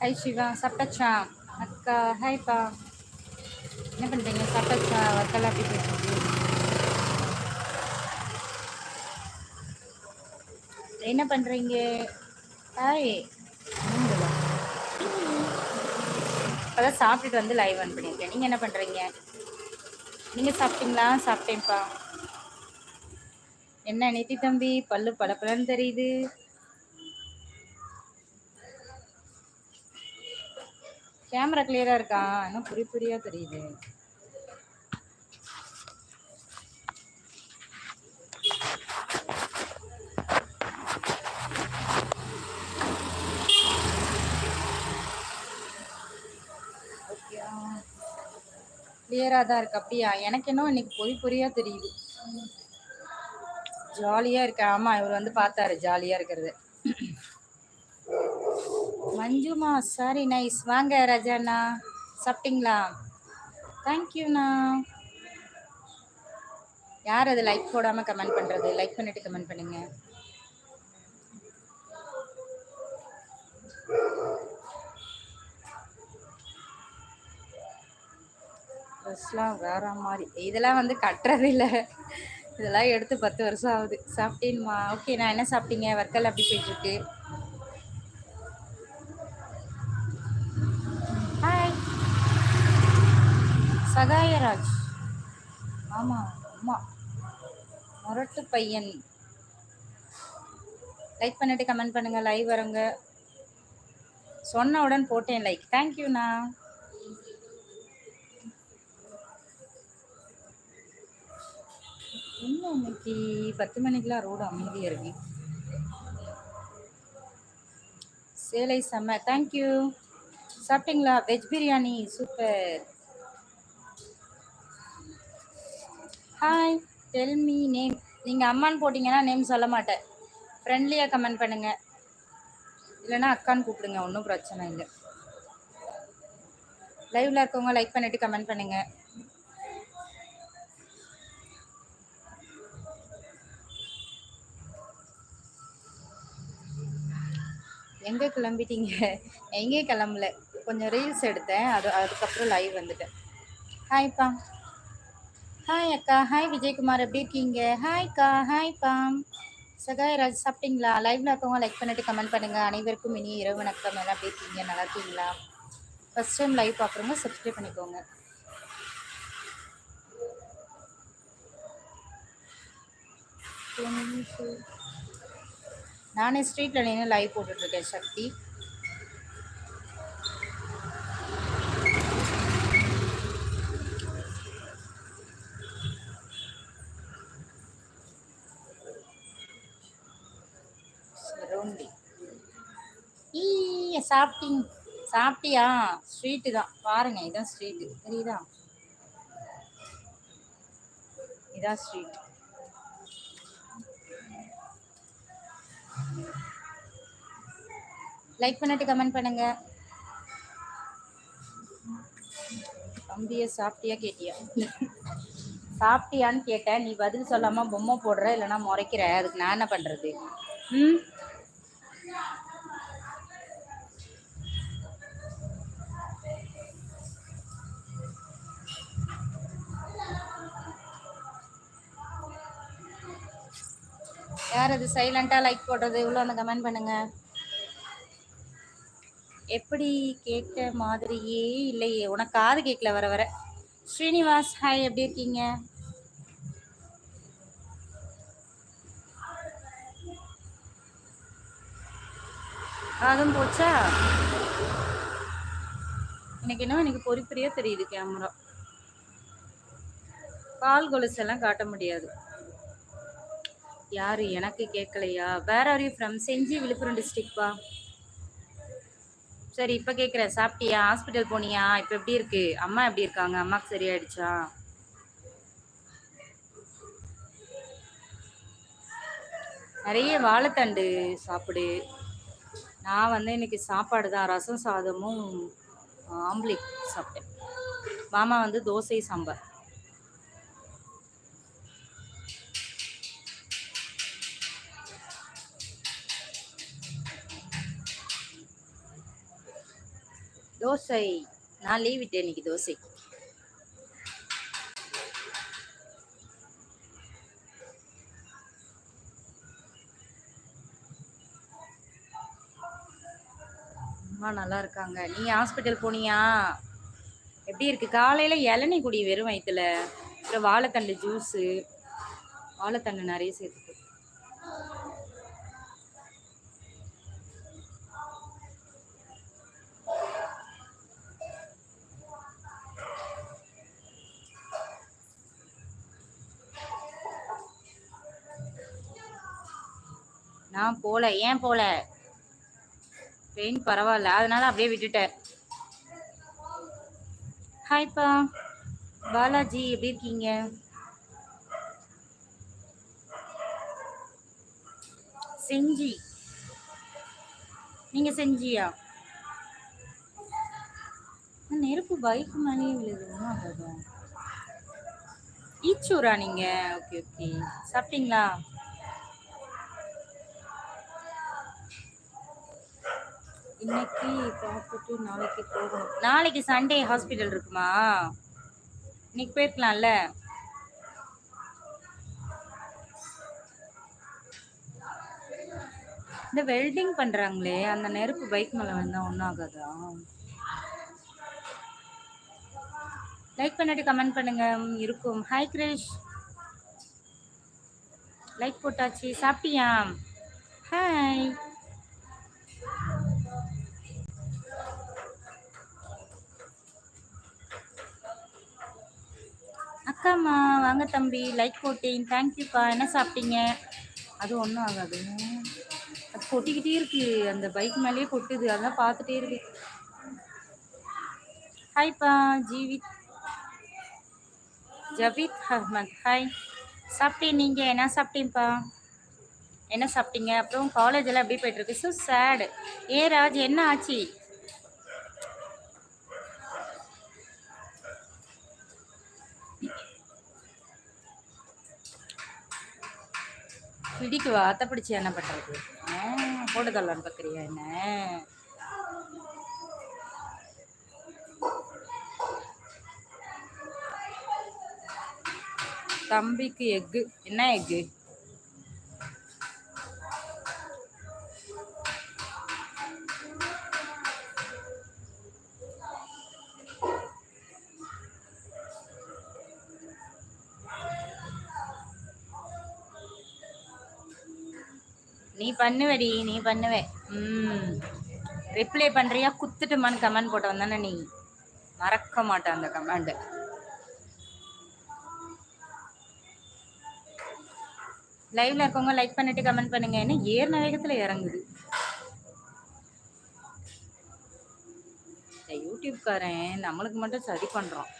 High Siva சாப்பிட்டாச்சா அக்கா ஹாய்ப்பா என்ன பண்ணுறீங்க சாப்பிட்டாச்சா ஒர்க்கெல்லாம் அப்படி பேசுறது என்ன பண்ணுறீங்க ஹாய் இப்போதான் சாப்பிட்டுட்டு வந்து லைவ் ஆன் பண்ணியிருக்கேன் நீங்கள் என்ன பண்ணுறீங்க நீங்கள் சாப்பிட்டீங்களா சாப்பிட்டேன்ப்பா என்ன நித்தி தம்பி பல்லு பளபளன்னு தெரியுது கேமரா கிளியரா இருக்கா? இன்னும் புரி புரியா தெரியுது. கிளியராக தான் இருக்கு. அப்படியா? எனக்கு என்ன இன்னைக்கு பொறி பொறியா தெரியுது. ஜாலியாக இருக்கு. ஆமாம் இவர் வந்து பார்த்தாரு. ஜாலியாக இருக்கிறது. மஞ்சுமா சாரி நைஸ் வாங்க ராஜாண்ணா. சாப்பிட்டீங்களா? தேங்க்யூண்ணா யார் அது லைக் போடாமல் கமெண்ட் பண்ணுறது லைக் பண்ணிட்டு கமெண்ட் பண்ணுங்க. ட்ரெஸ்லாம் வேற மாதிரி. இதெல்லாம் வந்து கட்டுறது இல்லை. இதெல்லாம் எடுத்து பத்து வருஷம் ஆகுது. சாப்பிட்டேன்மா. ஓகே நான் என்ன சாப்பிட்டீங்க? ஒர்க்கெல்லாம் அப்படி போயிட்டுருக்கு ஹாய் சகாயராஜ். ஆமாம் அம்மா. முரட்டு பையன். லைக் பண்ணிட்டு கமெண்ட் பண்ணுங்க லைவ் வரங்க. சொன்ன உடன் போட்டேன் லைக் தேங்க்யூண்ணா இன்னும் இன்னைக்கு பத்து மணிக்கெலாம் ரோடு அமைதியாக இருக்கு. சேலை செம்ம தேங்க்யூ சாப்பிட்டீங்களா? Veg biryani super hi tell me name நீங்கள் அம்மான்னு போட்டிங்கன்னா நேம் சொல்ல மாட்டேன். ஃப்ரெண்ட்லியாக கமெண்ட் பண்ணுங்கள் இல்லைன்னா அக்கான்னு கூப்பிடுங்க ஒன்றும் பிரச்சனை இல்லை. லைவில் இருக்கவங்க லைக் பண்ணிவிட்டு கமெண்ட் பண்ணுங்கள் எங்கே கிளம்பிட்டீங்க? எங்கேயும் கிளம்பல. கொஞ்சம் ரீல்ஸ் எடுத்தேன். அது அதுக்கப்புறம் லைவ் வந்துட்டேன். ஹாய்ப்பா ஹாய் அக்கா. ஹாய் விஜயகுமார். எப்படி இருக்கீங்க? ஹாய் அக்கா. Hi bomb. சகாய் ராஜ் சாப்பிட்டீங்களா லைவ்ல இருக்கவங்க லைக் பண்ணிட்டு கமெண்ட் பண்ணுங்க. அனைவருக்கும் இனி இரவு வணக்கம். எல்லாம் எப்படி இருக்கீங்க? நல்லா இருக்கீங்களா? ஃபர்ஸ்ட் டைம் லைவ் பார்க்குறவங்க சப்ஸ்கிரைப் பண்ணிக்கோங்க. நானே ஸ்ட்ரீட்டில் நின்று லைவ் போட்டுட்ருக்கேன் சக்தி. சாப்பிட்டீங்க சாப்பிட்டியா? ஸ்ட்ரீட்டு தான். பாருங்க இதான் ஸ்வீட்டு தெரியுதா? இதான் ஸ்ட்ரீட் லைக் பண்ணிட்டு கமெண்ட் பண்ணுங்க. தம்பிய சாப்பிட்டியா கேட்டியா? சாப்பிட்டியான்னு கேட்டேன். நீ பதில் சொல்லாம பொம்மை போடுற இல்லைன்னா முறைக்கிற. அதுக்கு நான் என்ன பண்றது? ம்? யார் அது சைலண்ட்டாக லைக் போடுறது? இவ்வளோ அந்த கமெண்ட் பண்ணுங்க. எப்படி கேட்ட மாதிரியே இல்லையே. உனக்கு காது கேட்கல வர வர. ஸ்ரீனிவாஸ் ஹாய் எப்படி இருக்கீங்க? அதுவும் போச்சா? எனக்கு என்ன எனக்கு பொறிப்பறியா தெரியுது கேமரா கால் கொலுசெல்லாம் காட்ட முடியாது. யாரு? எனக்கு கேட்கலையா வேற are you from Senji Villupuram டிஸ்ட்ரிக்ட்பா சரி இப்போ கேட்குறேன் சாப்பிட்டியா? ஹாஸ்பிட்டல் போனியா? இப்போ எப்படி இருக்கு? அம்மா எப்படி இருக்காங்க? அம்மாவுக்கு சரியாயிடுச்சா? நிறைய வாழைத்தண்டு சாப்பிடு. நான் வந்து இன்னைக்கு சாப்பாடு தான். ரசம் சாதமும் ஆம்லேட் சாப்பிட்டேன். மாமா வந்து தோசை சாம்பார். தோசை. நான் லீவ் விட்டேன் இன்னைக்கு தோசை. அம்மா நல்லா இருக்காங்க. நீங்கள் ஹாஸ்பிட்டல் போனியா? எப்படி இருக்கு? காலையில இளநி குடி வெறும் வயிற்றுல அப்புறம் வாழைத்தண்டு ஜூஸு வாழைத்தண்டு நிறைய சேர்த்து நான் போல. ஏன் போல? பெயின் பரவாயில்ல. அதனால அப்படியே விட்டுட்டேன். ஹாய்ப்பா பாலாஜி எப்படி இருக்கீங்க? செஞ்சி. நீங்க செஞ்சியா? நெருப்பு பைக் மேலேயே விழுது. ஒன்றும் ஈச்சூரா நீங்க? Okay okay. சாப்பிட்டீங்களா? இன்னைக்கு பார்த்துட்டு நாளைக்கு போகணும். நாளைக்கு சண்டே ஹாஸ்பிட்டல் இருக்குமா? இன்னைக்கு போயிருக்கலாம்ல. இந்த வெல்டிங் பண்றாங்களே அந்த நெருப்பு பைக் மேல வந்தா ஒன்றும் ஆகாதா? லைக் பண்ணிட்டு கமெண்ட் பண்ணுங்க. இருக்கும். ஹாய் கிரிஷ் லைக் போட்டாச்சு. சாப்பிட்டியா? ஹாய் அக்காம்மா வாங்க தம்பி. லைக் போட்டேன். தேங்க்யூப்பா என்ன சாப்பிட்டீங்க? அது ஒன்றும் ஆகாது. அது கொட்டிக்கிட்டே இருக்கு. அந்த பைக் மேலேயே கொட்டுது. அதான் பார்த்துட்டே இருக்கு. ஹாய்ப்பா ஜீவித். ஜபீத் அஹ்மத். ஹாய் சாப்பிட்டேன் நீங்கள் என்ன சாப்பிட்டீங்கப்பா என்ன சாப்பிட்டீங்க? அப்புறம் காலேஜெல்லாம் எப்படி போயிட்டுருக்கு ஸோ சேடு ஏ ராஜ் என்ன ஆச்சு? அத்தை பிடிச்சி என்ன பண்ணுறது ஆ, போட்டுதல்லான்னு பார்க்குறியா என்ன? தம்பிக்கு எக்கு. என்ன எக்கு? பண்ணுவடி நீ பண்ணுவே. ம். ரிப்ளை பண்ணுறியா குத்துட்டுமான்னு கமெண்ட் போட்ட வந்தானே நீ. மறக்க மாட்டேன் அந்த கமெண்டு லைவ்ல இருக்கவங்க லைக் பண்ணிட்டு கமெண்ட் பண்ணுங்க. என்ன ஏறின வேகத்துல இறங்குது. யூடியூப்காரன் நம்மளுக்கு மட்டும் சரி பண்றான்.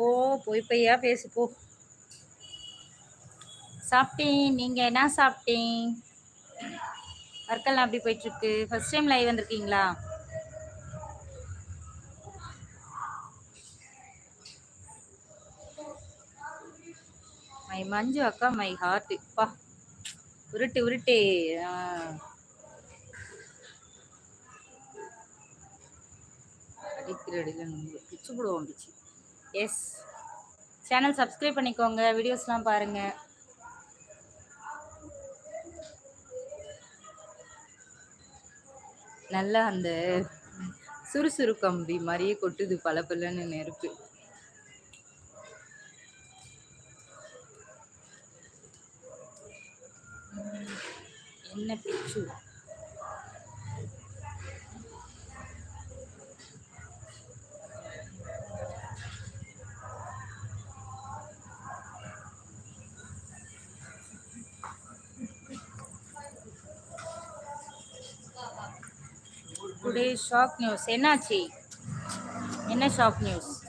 ஓ பொய் பொய்யா பேசு போ. சாப்பிட்டேன். நீங்க என்ன சாப்பிட்டேன்? ஒர்க்கெல்லாம் அப்படி போயிட்டு இருக்கு ஃபர்ஸ்ட் டைம் லைவ் வந்திருக்கீங்களா? மை மஞ்சு அக்கா மை ஹார்ட் பா. உருட்டு உருட்டு. ஆ. அடிக்கிற. பிச்சு போடுவோம் பிச்சு. எஸ் சேனல் சப்ஸ்கிரைப் பண்ணிக்கோங்க வீடியோஸ்லாம் பாருங்க. நல்லா அந்த சுறுசுறு கம்பி மாதிரியே கொட்டுது பல பலன்னு நெருப்பு. என்ன பிச்சு? Today shock news. என்னாச்சு? என்ன ஷாக் நியூஸ்?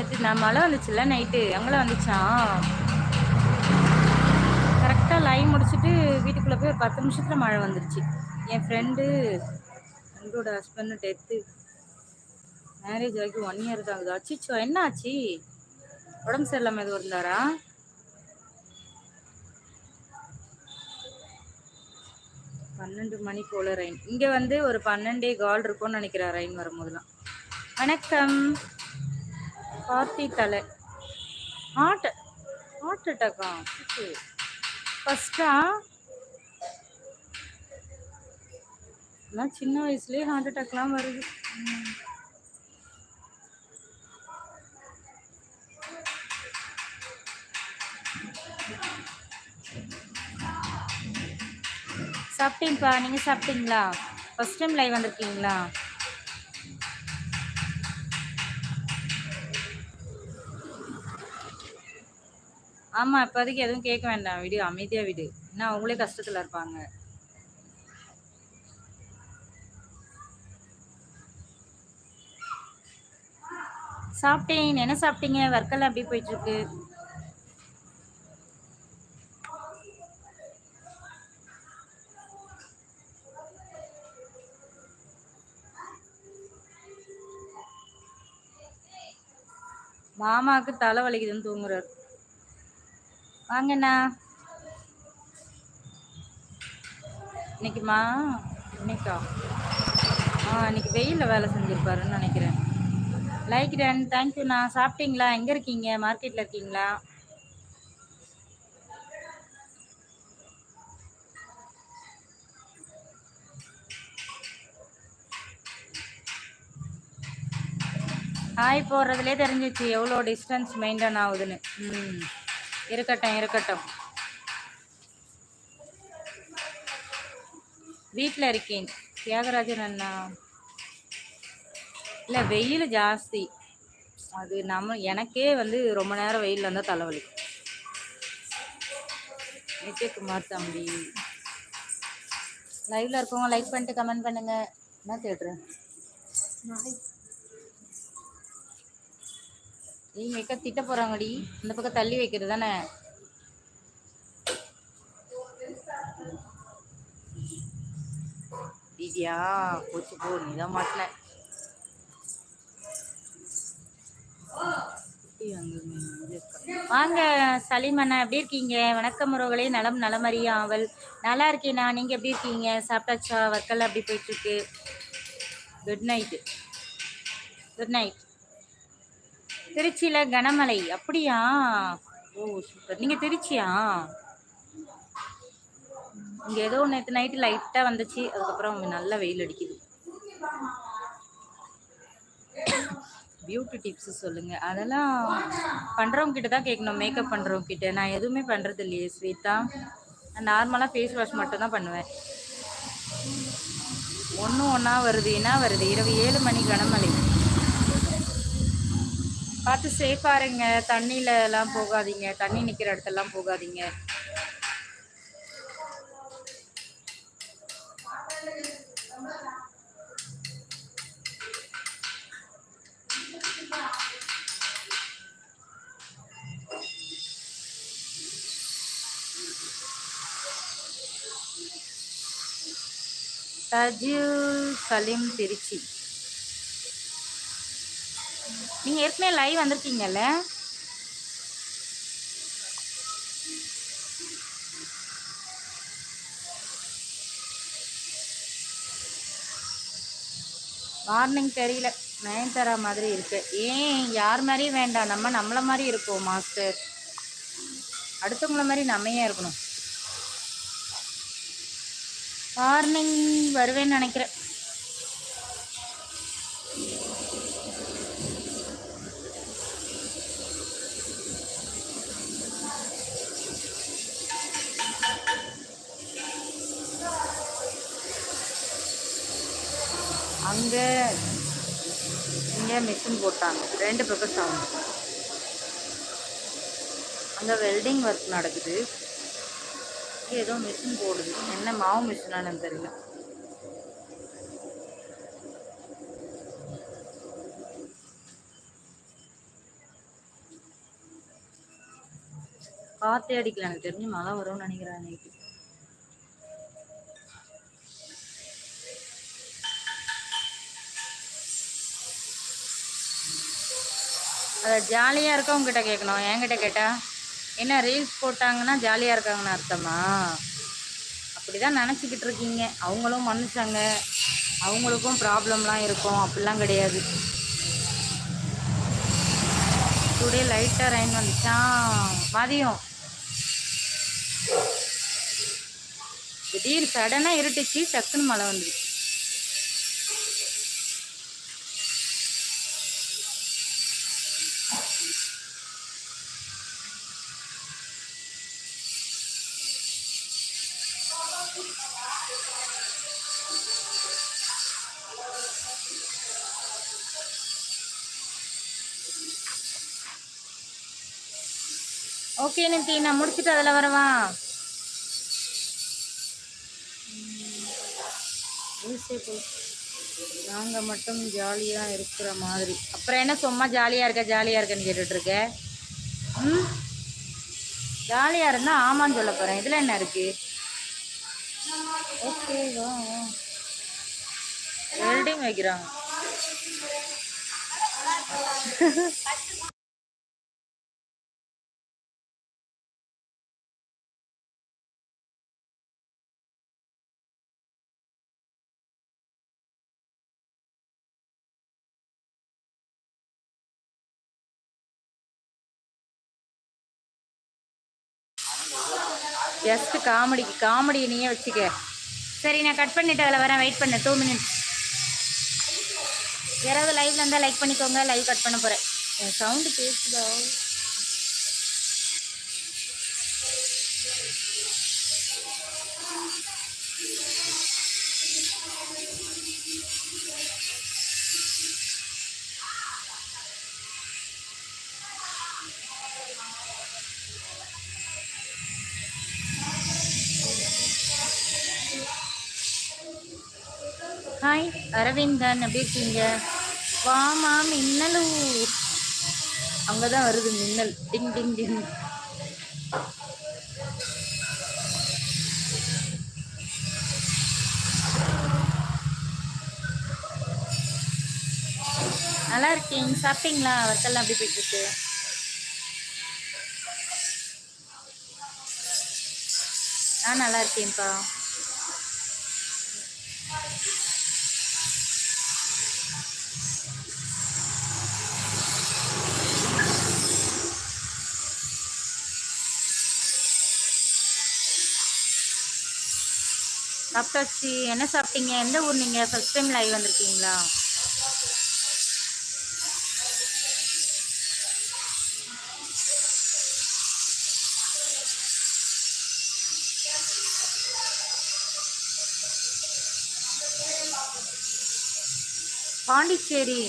நேற்று நான் மழை வந்துச்சுல்ல நைட்டு அங்கெல்லாம் வந்துச்சான் கரெக்டாக லைன் முடிச்சுட்டு வீட்டுக்குள்ளே போய் ஒரு பத்து நிமிஷத்தில் மழை வந்துருச்சு. என் ஃப்ரெண்டு ஃப்ரெண்டோட ஹஸ்பண்டு டெத்து மேரேஜ் ஆகி ஒன் இயர் தான் ஆகுது. அச்சிச்சோ என்ன ஆச்சு? உடம்பு சரியில்லாமல் எதுவும் இருந்தாரா? பன்னெண்டு மணி போல ரெயின் இங்கே வந்து ஒரு பன்னெண்டே கால் இருக்கும்னு நினைக்கிறேன் ரெயின் வரும்போதெல்லாம். வணக்கம். கார்த்தி தலை. ஹார்ட் ஹார்ட் அட்டாக்கா ஃபஸ்ட்டா நான் சின்ன வயசுலேயே ஹார்ட் அட்டாக்லாம் வருது. ம். சாப்பிட்டீங்கப்பா நீங்கள் சாப்பிட்டீங்களா? ஃபர்ஸ்ட் டைம் லைவ் வந்திருக்கீங்களா? ஆமாம் இப்போதைக்கு எதுவும் கேட்க வேண்டாம். விடு அமைதியாக விடு. ஏன்னா அவங்களே கஷ்டத்தில் இருப்பாங்க. சாப்பிட்டேன். என்ன சாப்பிட்டீங்க? ஒர்க்கெல்லாம் எப்படி போயிட்டுருக்கு. மாமாவுக்கு தலை வலிக்குதுன்னு தூங்குறாரு. வாங்கண்ணா. இன்னைக்குமா? இன்னைக்கா? ஆ இன்னைக்கு வெயிலில் வேலை செஞ்சுருப்பாருன்னு நினைக்கிறேன். லைக் டன் தேங்க்யூண்ணா சாப்பிட்டீங்களா? எங்கே இருக்கீங்க? மார்க்கெட்டில் இருக்கீங்களா? ஹாய் போடுறதுலே தெரிஞ்சிச்சு. எவ்வளோ டிஸ்டன்ஸ் மெயின்டைன் ஆகுதுன்னு. ம். இருக்கட்டும் இருக்கட்டும். வீட்டில் இருக்கேன். தியாகராஜன் அண்ணா. இல்லை வெயில் ஜாஸ்தி. அது நம்ம எனக்கே வந்து ரொம்ப நேரம் வெயிலில் இருந்தால் தலைவலி. நித்யகுமார் தம்பி. லைவ்ல இருக்கவங்க லைக் பண்ணிட்டு கமெண்ட் பண்ணுங்க. என்ன தேடுறேன் நீங்க வைக்க திட்ட போறாங்கடி. இந்த பக்கம் தள்ளி வைக்கிறது தானே? தீதியா போச்சு போ நீ தான் மாட்டின. வாங்க சலீம் அண்ணா எப்படி இருக்கீங்க? வணக்கம் உறவுகளே நலம் நலமறிய ஆவல். நல்லா இருக்கேண்ணா. நீங்க எப்படி இருக்கீங்க? சாப்பிட்டாச்சா? ஒர்க்கெல்லாம் எப்படி போயிட்டு இருக்கு? குட் நைட்டு குட் நைட் திருச்சியில கனமழை. அப்படியா? ஓ சூப்பர் நீங்க திருச்சியா? இங்க ஏதோ நேற்று நைட்டு லைட்டா வந்துச்சு. அதுக்கப்புறம் நல்ல வெயில் அடிக்குது. பியூட்டி டிப்ஸ் சொல்லுங்க. அதெல்லாம் பண்றவங்க கிட்ட தான் கேட்கணும். மேக்கப் பண்றவங்க கிட்ட. நான் எதுவுமே பண்றது இல்லையே ஸ்வேதா. நான் நார்மலாக ஃபேஸ் வாஷ் மட்டும் தான் பண்ணுவேன். ஒன்று ஒன்றா வருது என்ன வருது. இரவு ஏழு மணி கனமழை. பார்த்து சேஃபாக இருங்க. தண்ணியில எல்லாம் போகாதீங்க. தண்ணி நிற்கிற இடத்தெல்லாம் போகாதீங்க. தஜு சலீம் திருச்சி. நீங்கள் ஏற்கனவே லைவ் வந்திருக்கீங்கல்ல? வார்னிங் தெரியல. நயன்தாரா மாதிரி இருக்கு. ஏன் யார் மாதிரியும் வேண்டாம். நம்ம நம்மள மாதிரி இருக்கோம் மாஸ்டர் அடுத்தவங்கள மாதிரி நம்ம ஏன் இருக்கணும். வார்னிங் வருவேன்னு நினைக்கிறேன். அங்கே இங்கே மிஷின் போட்டாங்க. ரெண்டு பக்கம் சவுண்ட் அங்கே வெல்டிங் ஒர்க் நடக்குது. ஏதோ மிஷின் போடுது. என்ன மாவு மிஷினானு தெரியல. காற்றே அடிக்கல. எனக்கு தெரிஞ்சு மழை வரும்னு நினைக்கிறேன் நைட்டு அதை ஜாலியாக இருக்கவங்க உங்ககிட்ட கேட்கணும் என்கிட்ட கேட்டால் என்ன ரீல்ஸ் போட்டாங்கன்னா ஜாலியாக இருக்காங்கன்னு அர்த்தமா? அப்படி தான் நினச்சிக்கிட்டு இருக்கீங்க. அவங்களும் மனுஷங்க. அவங்களுக்கும் ப்ராப்ளம்லாம் இருக்கும். அப்படிலாம் கிடையாது. டுடே லைட்டாக ரெயின் வந்துச்சான் மதியம். திடீர் சடனாக இருட்டுச்சு. டக்குன்னு மழை வந்துருச்சு. ஓகே நித்தி நான் முடிச்சுட்டு அதில் வரவா? நாங்கள் மட்டும் ஜாலியாக இருக்கிற மாதிரி. அப்புறம் என்ன சும்மா ஜாலியாக இருக்க ஜாலியாக இருக்கேன்னு கேட்டுட்டு இருக்க ம்? ஜாலியாக இருந்தால் ஆமான்னு சொல்ல போகிறேன் இதில் என்ன இருக்கு? ஓகேவா வெல்டிங் வைக்கிறாங்க. ஜஸ்ட் காமெடிக்கு காமெடி நீயே வச்சுக்க. சரி நான் கட் பண்ணிவிட்டு அதில் வரேன் வெயிட் பண்ண. டூ மினிட்ஸ் யாராவது லைவ்ல இருந்தால் லைக் பண்ணிக்கோங்க. லைவ் கட் பண்ண போகிறேன் என் சவுண்டு கேட்குதா அரவிந்தன் எப்படி இருக்கீங்க? வாமா மின்னலூர் அங்கே தான் வருது மின்னல். டிங் டிங் டிங். நல்லா இருக்கீங்க. சாப்பிட்டீங்களா? வத்தெல்லாம் அப்படி போயிட்டுருக்கு? நான் நல்லா இருக்கேன்ப்பா. சாப்பிட்டாச்சு. என்ன சாப்பிட்டீங்க? எந்த ஊர் நீங்கள் ஃபஸ்ட் டைம் லைவ் வந்திருக்கீங்களா? பாண்டிச்சேரி.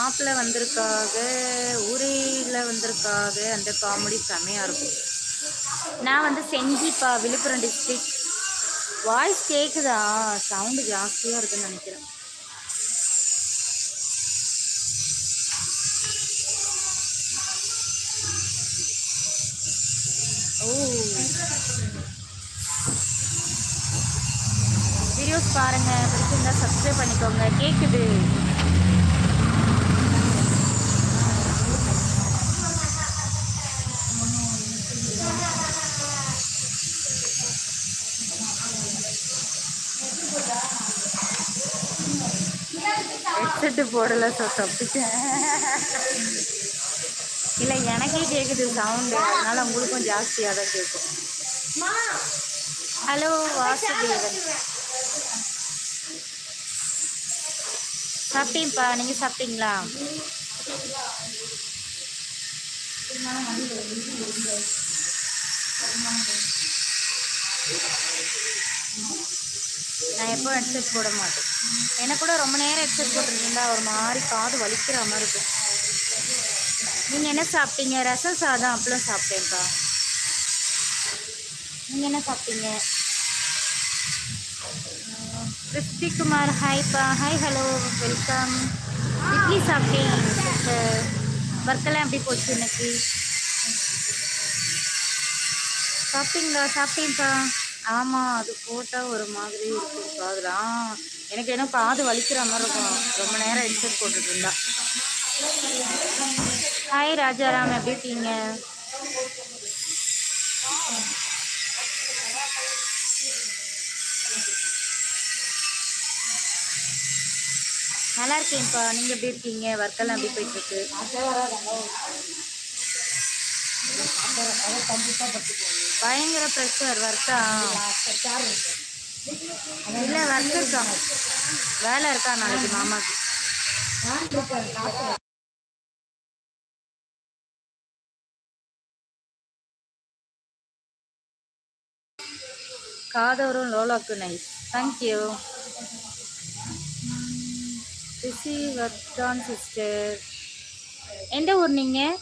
மாப்பிள்ளை வந்திருக்காக ஊரேல வந்திருக்காக அந்த காமெடி செம்மையாக இருக்கும். நான் வந்து செஞ்சிப்பா விழுப்புரம் டிஸ்ட்ரிக்ட் வாய்ஸ் கேட்குதா சவுண்டு ஜாஸ்தியாக இருக்குன்னு நினைக்கிறேன். ஓ. வீடியோஸ் பாருங்க. பிடிச்சிருந்தா சப்ஸ்கிரைப் பண்ணிக்கோங்க. கேக்குது. போடல ஸோ தப்பிச்சேன். இல்லை எனக்கே கேட்குது சவுண்டு அதனால உங்களுக்கும் ஜாஸ்தியாக தான் கேட்கும் ஹலோ வாசுதேவன். சாப்பிட்டீங்கப்பா நீங்கள் சாப்பிட்டீங்களா? நான் எப்போ ஹெட்செட் போட மாட்டேன். எனக்கு கூட ரொம்ப நேரம் ஹெட்செட் போட்டுருந்தா ஒரு மாதிரி காது வலிக்கிற மாதிரி இருக்கும். நீங்கள் என்ன சாப்பிட்டீங்க? ரசம் சாதம் அப்பளம் சாப்பிட்டேன்ப்பா. நீங்கள் என்ன சாப்பிட்டீங்க? கிருஷ்டி குமார் ஹாய்ப்பா ஹாய் ஹலோ வெல்கம் இட்லி சாப்பிட்டேன். ஒர்க்கெல்லாம் எப்படி போச்சு இன்னைக்கு? சாப்பிட்டீங்களா? சாப்பிட்டேன்ப்பா. ஆமாம் அது போட்டால் ஒரு மாதிரி இருக்கும் காதுலாம் எனக்கு என்ன காது வலிக்கிற மாதிரி இருக்கும். ரொம்ப நேரம் ஹெட்செட் போட்டுட்டு இருந்தா. ஹாய் ராஜாராம். எப்படி இருக்கீங்க? நல்லா இருக்கேன்ப்பா. நீங்கள் எப்படி இருக்கீங்க? ஒர்க்கெல்லாம் எப்படி போயிட்டு இருக்கு? பயங்கர ப்ரெஷர் ஒர்க்கா இல்லை ஒர்க் இருக்கா? வேலை இருக்கா நாளைக்கு மாமாக்கு? காதவரும் லோலாக்கு நைஸ் தேங்க்யூ ரிசி தான் சிஸ்டர் எந்த ஊர் நீங்கள்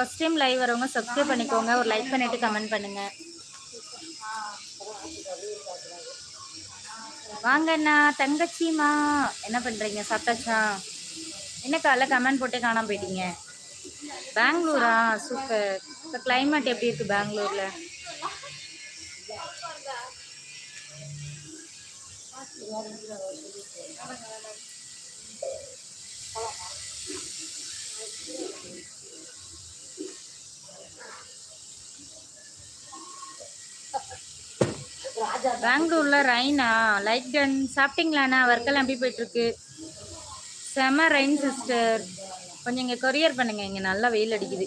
ஃபஸ்ட் டைம் லைவ் வரவங்க சப்ஸ்கிரைப் பண்ணிக்கோங்க. ஒரு லைக் பண்ணிவிட்டு கமெண்ட் பண்ணுங்கள் வாங்கண்ணா தங்கச்சிமா என்ன பண்ணுறீங்க சாப்பிட்டாச்சா? என்ன காலைல கமெண்ட் போட்டே காணாம போயிட்டீங்க? பெங்களூரா? சூப்பர் இப்போ கிளைமேட் எப்படி இருக்கு பெங்களூர்ல? பெங்களூர்ல ரெயினா லைட் கன் சாப்பிட்டீங்களாண்ணா? ஒர்க்கெல்லாம் எப்படி போயிட்டு இருக்கு செம ரெயின் சிஸ்டர் கொஞ்சம் இங்கே கொரியர் பண்ணுங்க இங்கே நல்லா வெயில் அடிக்குது.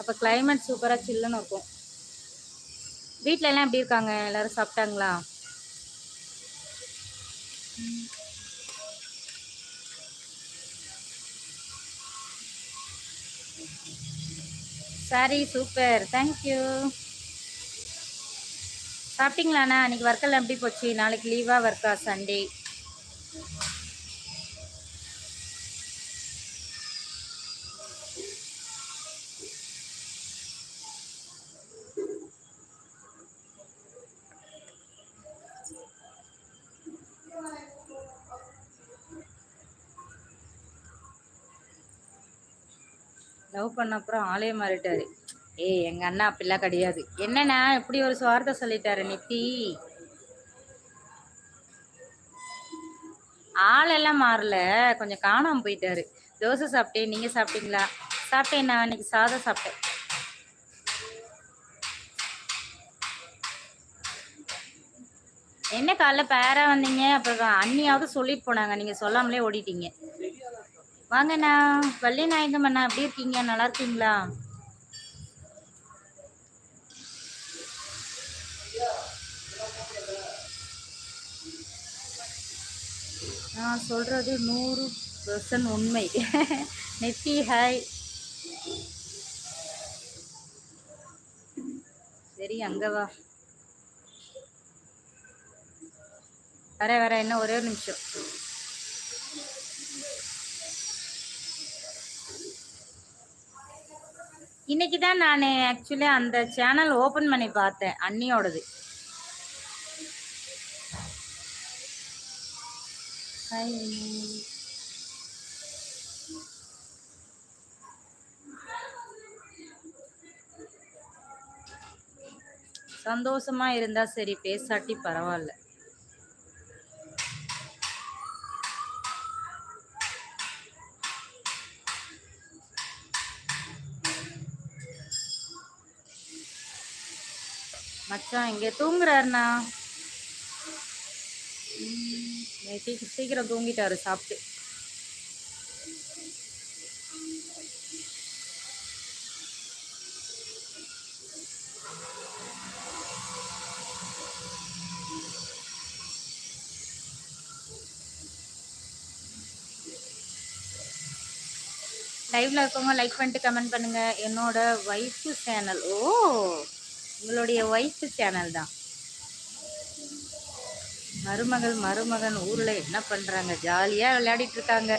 அப்போ கிளைமேட் சூப்பராக சில்லுன்னு இருக்கும். வீட்டிலலாம் எல்லாம் எப்படி இருக்காங்க? எல்லாரும் சாப்பிட்டாங்களா? சரி சூப்பர் தேங்க்யூ சாப்பிட்டீங்களாண்ணா? அன்றைக்கி ஒர்க்கெல்லாம் எப்படி போச்சு? நாளைக்கு லீவாக ஒர்க்கா சண்டே லவ் பண்ண அப்புறம் ஆளே மாறிட்டாரு. ஏய் எங்க அண்ணா அப்படிலாம் கிடையாது. என்னண்ணா இப்படி ஒரு சுவார்த்தை சொல்லிட்டாரு நித்தி. ஆளெல்லாம் மாறல. கொஞ்சம் காணாமல் போயிட்டாரு. தோசை சாப்பிட்டேன் நீங்க சாப்பிட்டீங்களா? சாப்பிட்டேன் நான் இன்னைக்கு சாதம் சாப்பிட்டேன். என்ன காலைல பேரா வந்தீங்க? அப்புறம் அண்ணியாவது சொல்லிட்டு போனாங்க. நீங்க சொல்லாமலே ஓடிட்டீங்க. வாங்கண்ணா வள்ளி நாயகம் அண்ணா எப்படி இருக்கீங்க? நல்லா இருக்கீங்களா? நான் சொல்றது நூறு பர்சன்ட் உண்மை. நெத்தி ஹாய் சரி அங்கே வா. வர வர என்ன ஒரே ஒரு நிமிஷம். இன்னைக்கு தான் நான் ஆக்சுவலி அந்த சேனல் ஓப்பன் பண்ணி பார்த்தேன் அண்ணியோடது. ஹாய் சந்தோஷமா இருந்தா சரி பேசாட்டி பரவாயில்ல. மச்சான் இங்க தூங்குறாருண்ணா. ம், சீக்கிரம் தூங்கிட்டாரு சாப்பிட்டு. லைவ்ல இருக்கவங்க லைக் பண்ணிட்டு கமெண்ட் பண்ணுங்க. என்னோட ஒய்ஃபு சேனல் ஓ உங்களுடைய ஒய்ஃபு சேனல் தான். மருமகள் மருமகன் ஊரில் என்ன பண்ணுறாங்க ஜாலியாக விளையாடிட்டு இருக்காங்க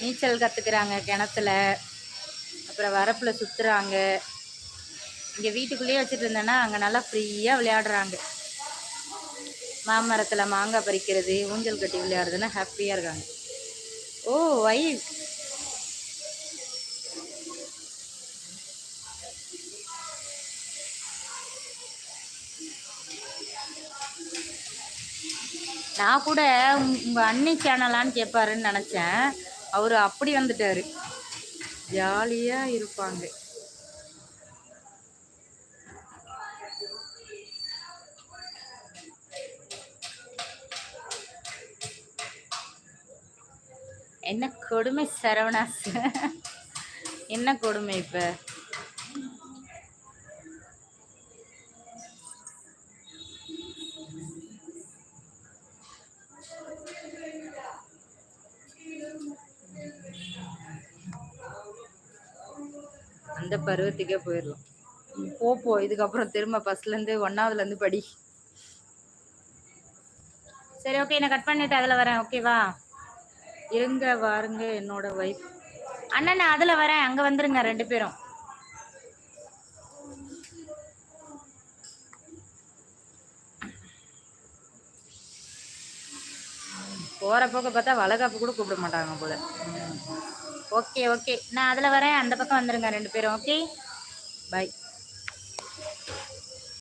நீச்சல் கற்றுக்குறாங்க கிணத்துல. அப்புறம் வரப்பில் சுற்றுறாங்க இங்கே வீட்டுக்குள்ளேயே வச்சுட்டு இருந்தேன்னா அங்கே நல்லா ஃப்ரீயாக விளையாடுறாங்க. மாமரத்தில் மாங்காய் பறிக்கிறது ஊஞ்சல் கட்டி விளையாடுறதுன்னா ஹாப்பியாக இருக்காங்க. ஓ வைஃப் நான் கூட உங்கள் உங்க சேனலான்னு கேட்பாருன்னு நினச்சேன். அவர் அப்படி வந்துட்டாரு. ஜாலியாக இருப்பாங்க. என்ன கொடுமை சரவணாஸ்? என்ன கொடுமை இப்போ? அந்த பருவத்துக்கே போயிடலாம் போப்போ இதுக்கப்புறம் திரும்ப இதுக்கப்புறம் திரும்ப ஃபர்ஸ்ட்லேருந்து ஒன்றாவதுலேருந்து படி. சரி ஓகே நான் கட் பண்ணிட்டு அதில் வரேன். ஓகேவா இருங்க வாருங்க என்னோட ஒய்ஃப் அண்ணன் நான் அதில் வரேன். அங்கே வந்துருங்க ரெண்டு பேரும். போகிற போக்க பார்த்தா வளகாப்பு கூட கூப்பிட மாட்டாங்க போல. Okay okay. நான் அதில் வரேன். அந்த பக்கம் வந்துருங்க ரெண்டு பேரும். ஓகே? பை.